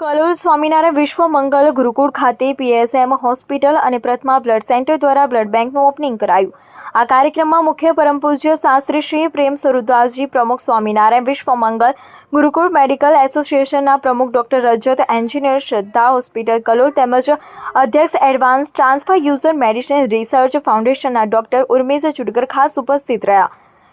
કલોલ સ્વામિનારાયણ વિશ્વ મંગલ ગુરુકુળ ખાતે PSM hospital અને પ્રથમા બ્લડ સેન્ટર દ્વારા બ્લડ બેંકનું ઓપનિંગ કરાયું. આ કાર્યક્રમમાં મુખ્ય પરમ પૂજ્ય શાસ્ત્રી શ્રી પ્રેમ સ્વરૂપદાસજી, પ્રમુખ સ્વામિનારાયણ વિશ્વ મંગલ ગુરુકુળ મેડિકલ એસોસિએશનના પ્રમુખ doctor Rajat, engineer Shraddha hospital Kalol તેમજ અધ્યક્ષ advance transfer user medicine research ફાઉન્ડેશનના ડોક્ટર ઉર્મેશ ચુડકર ખાસ ઉપસ્થિત રહ્યા.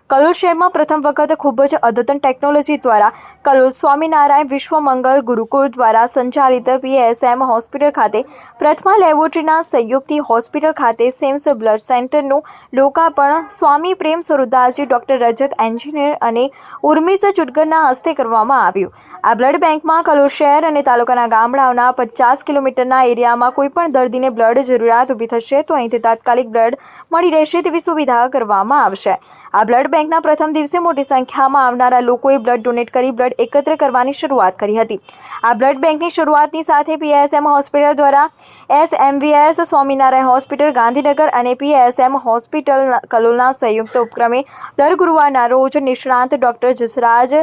કલોલ શહેરમાં પ્રથમ વખત ખૂબ જ અદ્યતન ટેકનોલોજી દ્વારા કલોલ સ્વામિનારાયણ વિશ્વ મંગલ ગુરુકુળ દ્વારા સંચાલિત પીએસએમ હોસ્પિટલ ખાતે પ્રથમા લેબોરેટરીના સહયોગથી હોસ્પિટલ ખાતે સેમ્સ બ્લડ સેન્ટરનું લોકાર્પણ સ્વામી પ્રેમ સ્વરૂપદાસજી ડોક્ટર રજત એન્જિનિયર અને ઉર્મિસ ચુટગરના હસ્તે કરવામાં આવ્યું. આ બ્લડ બેંકમાં કલોલ શહેર અને તાલુકાના ગામડાઓના પચાસ કિલોમીટરના એરિયામાં કોઈપણ દર્દીને બ્લડ જરૂરિયાત ઊભી થશે તો અહીંથી તાત્કાલિક બ્લડ મળી રહેશે તેવી સુવિધા કરવામાં આવશે. આ બ્લડ બેંકના પ્રથમ દિવસે મોટી સંખ્યામાં આવનારા લોકોએ બ્લડ ડોનેટ કરી બ્લડ એકત્ર કરવાની શરૂઆત કરી હતી. આ બ્લડ બેંકની શરૂઆતની સાથે પીએસએમ હોસ્પિટલ દ્વારા એસએમવીએસ, સ્વામિનારાયણ હોસ્પિટલ, ગાંધીનગર અને પીએસએમ હોસ્પિટલ કલોલના સંયુક્ત ઉપક્રમે દર ગુરુવારના રોજ નિષ્ણાંત ડોક્ટર જસરાજ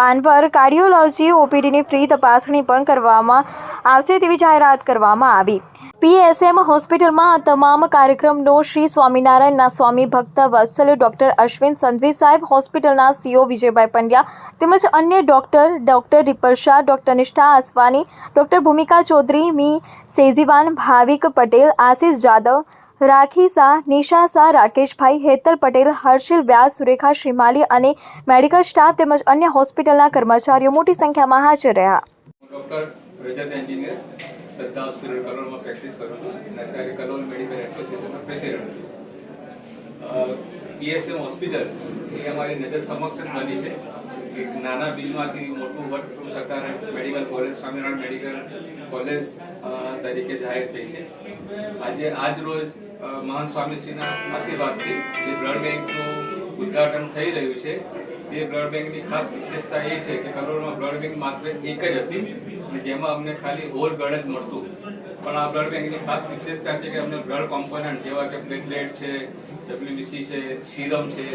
પાનવર કાર્ડિયોલોજી, ઓપીડીની ફ્રી તપાસણી પણ કરવામાં આવશે તેવી જાહેરાત કરવામાં આવી. પીએસએમ હોસ્પિટલમાં આ તમામ કાર્યક્રમનો શ્રી સ્વામિનારાયણના સ્વામી ભક્ત વત્સલ ડોક્ટર અશ્વિન સંધવી સાહેબ, હોસ્પિટલના સીઓ વિજયભાઈ પંડ્યા તેમજ અન્ય doctor doctor Ripal Shah, doctor Nishtha Aswani, doctor ભૂમિકા ચૌધરી, મી. સેઝીવાન, ભાવિક પટેલ, આશિષ જાદવ, રાખી શાહ, નિશા શાહ, રાકેશભાઈ, હેતલ પટેલ, હર્ષિલ વ્યાસ, સુરેખા શ્રીમાલી અને મેડિકલ સ્ટાફ તેમજ અન્ય હોસ્પિટલના કર્મચારીઓ મોટી સંખ્યામાં હાજર રહ્યા. શ્રદ્ધા હોસ્પિટલ કલોલમાં પ્રેક્ટિસ કરું છું અત્યારે કલોલ મેડિકલ એસોસિએશનનો પ્રેસિડેન્ટ પીએસએમ હોસ્પિટલ એ અમારી નજર સમક્ષ બની છે. એક નાના બિલમાંથી મોટું વર્ક સરકાર medical college Swaminarayan medical college તરીકે જાહેર થઈ છે. આજે આજ રોજ મહાન સ્વામીશ્રીના આશીર્વાદથી જે બ્લડ બેંકનું ઉદઘાટન થઈ રહ્યું છે તે બ્લડ બેંકની ખાસ વિશેષતા એ છે કે કરોડમાં બ્લડ બેંક માત્ર એક જ હતી અને જેમાં અમને ખાલી હોલ બ્લડ જ મળતું. પણ આ બ્લડ બેંકની ખાસ વિશેષતા છે કે અમને બ્લડ કોમ્પોનન્ટ જેવા કે પ્લેટલેટ છે ડબ્લ્યુબીસી છે સીરમ છે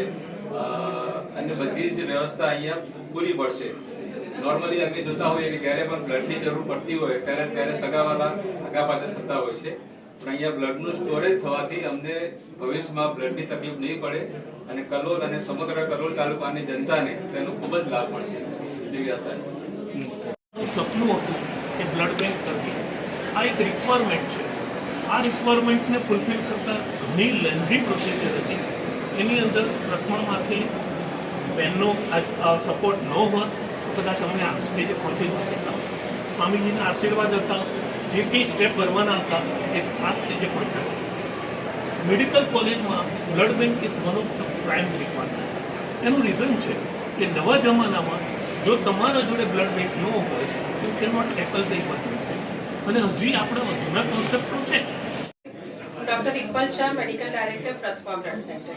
અને બધી જ વ્યવસ્થા અહીંયા પૂરી પડશે. નોર્મલી અમે જોતા હોઈએ કે જ્યારે પણ બ્લડની જરૂર પડતી હોય ત્યારે ત્યારે સગાવાલા આગા પાછળ થતા હોય છે. અહીંયા બ્લડનું સ્ટોરેજ થવાથી અમને ભવિષ્યમાં બ્લડની તકલીફ નહીં પડે અને કલોલ અને સમગ્ર કલોલ તાલુકાની જનતાને તેનો ખૂબ જ લાભ મળશે. તેવી આશા સપનું હતું કે બ્લડ બેંક કરવી. આ એક રિક્વાયરમેન્ટ છે. આ રિક્વાયરમેન્ટને ફૂલફિલ કરતા ઘણી લેન્ધી પ્રોસિજર હતી. એની અંદર રખમણમાંથી બહેનનો સપોર્ટ ન હોત તો કદાચ અમે આ સ્ટેજે પહોંચી ન શકતા. સ્વામીજીના આશીર્વાદ હતા. જે સ્ટેપ ભરવાના હતા, એ ખાસ સ્ટેજે પહોંચ્યા મેડિકલ કોલેજમાં blood bank is one of the prime requirement. એનું રીઝન છે કે નવા જમાનામાં જો તમારા જોડે બ્લડ બેંક ન હોય you can not tackle the emergency અને હજી આપણા જૂના કોન્સેપ્ટો છે. Doctor Iqbal Shah medical director Prathama blood centre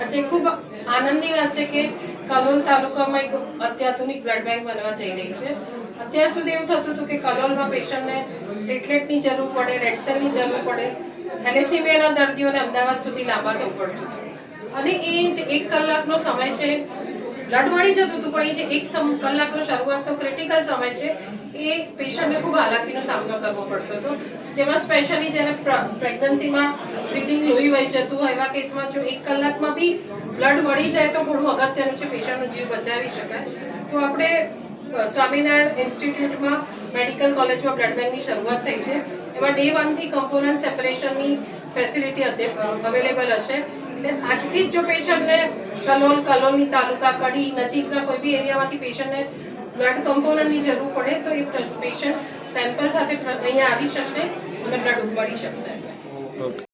આજે ખૂબ આનંદની વાત છે કે કલોલ તાલુકામાં એક અત્યાધુનિક બ્લડ બેંક બનવા જઈ રહી છે. અત્યાર સુધી એવું થતું હતું કે કલોલમાં પેશન્ટને પ્લેટલેટની જરૂર પડે, રેડ સેલની જરૂર પડે થેલેસીમિયાના દર્દીઓને અમદાવાદ સુધી લાંબા થવું પડતું અને એ જે એક કલાકનો સમય છે બ્લડ મળી જતું હતું પણ એ જે એક કલાકનો શરૂઆતનો ક્રિટિકલ સમય છે. એ પેશન્ટને ખૂબ હાલાકીનો સામનો કરવો પડતો હતો. જેમાં સ્પેશિયલી જ્યારે પ્રેગ્નન્સીમાં બ્રિથિંગ લોહી વહી જતું હોય એવા કેસમાં જો એક કલાકમાં બી બ્લડ મળી જાય તો ઘણું અગત્યનું છે પેશન્ટનો જીવ બચાવી શકાય. તો આપણે સ્વામિનારાયણ ઇન્સ્ટિટ્યૂટમાં મેડિકલ કોલેજમાં બ્લડ બેંકની શરૂઆત થઈ છે. એમાં ડે વનથી કમ્પોનન્ટ સેપરેશનની ફેસિલિટી અવેલેબલ હશે. એટલે આજથી જ જો પેશન્ટને કલોલ, કલોલની તાલુકા કડી નજીકના કોઈ બી એરિયામાંથી પેશન્ટને બ્લડ કમ્પોનન્ટની જરૂર પડે તો એ પેશન્ટ સેમ્પલ સાથે અહીંયા આવી શકશે અને બ્લડ મળી શકશે.